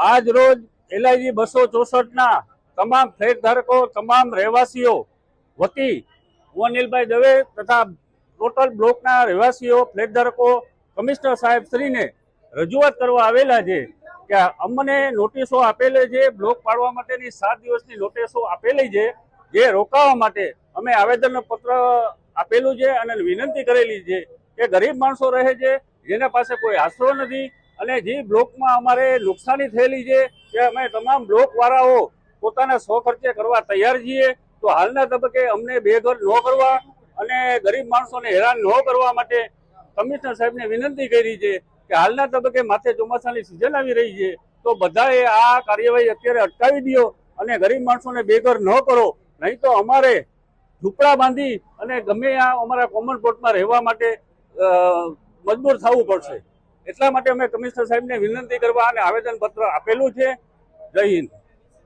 આજ રોજ એલઆઈજી બસો ચોસઠ ના તમામ ફ્લેટ ધારકો તમામ રહેવાસીઓ વતી હું અનિલભાઈ દવે તથા ટોટલ બ્લોકના રહેવાસીઓ ફ્લેટ ધારકો કમિશનર સાહેબ શ્રીને રજૂઆત કરવા આવેલા છે કે અમને નોટિસો આપેલી છે, બ્લોક પાડવા માટેની સાત દિવસની નોટિસો આપેલી છે, જે રોકાવા માટે અમે આવેદન પત્ર આપેલું છે અને વિનંતી કરેલી છે કે ગરીબ માણસો રહે છે, જેના પાસે કોઈ આશરો નથી અને જે બ્લોકમાં અમારે નુકસાની થયેલી છે કે અમે તમામ બ્લોકવાળાઓ પોતાના સો ખર્ચે કરવા તૈયાર છીએ, તો હાલના તબક્કે અમને બેઘર ન કરવા અને ગરીબ માણસોને હેરાન ન કરવા માટે કમિશનર સાહેબને વિનંતી કરી છે કે હાલના તબક્કે માથે ચોમાસાની સિઝન આવી રહી છે, તો બધાએ આ કાર્યવાહી અત્યારે અટકાવી દો અને ગરીબ માણસોને બેઘર ન કરો. નહીં તો અમારે ઝૂંપડા બાંધી અને ગમે આ અમારા કોમન પ્લોટમાં રહેવા માટે મજબૂર થવું પડશે. એટલા માટે અમે કમિશનર સાહેબને વિનંતી કરવા અને આવેદનપત્ર આપેલું છે. જય હિન્દ.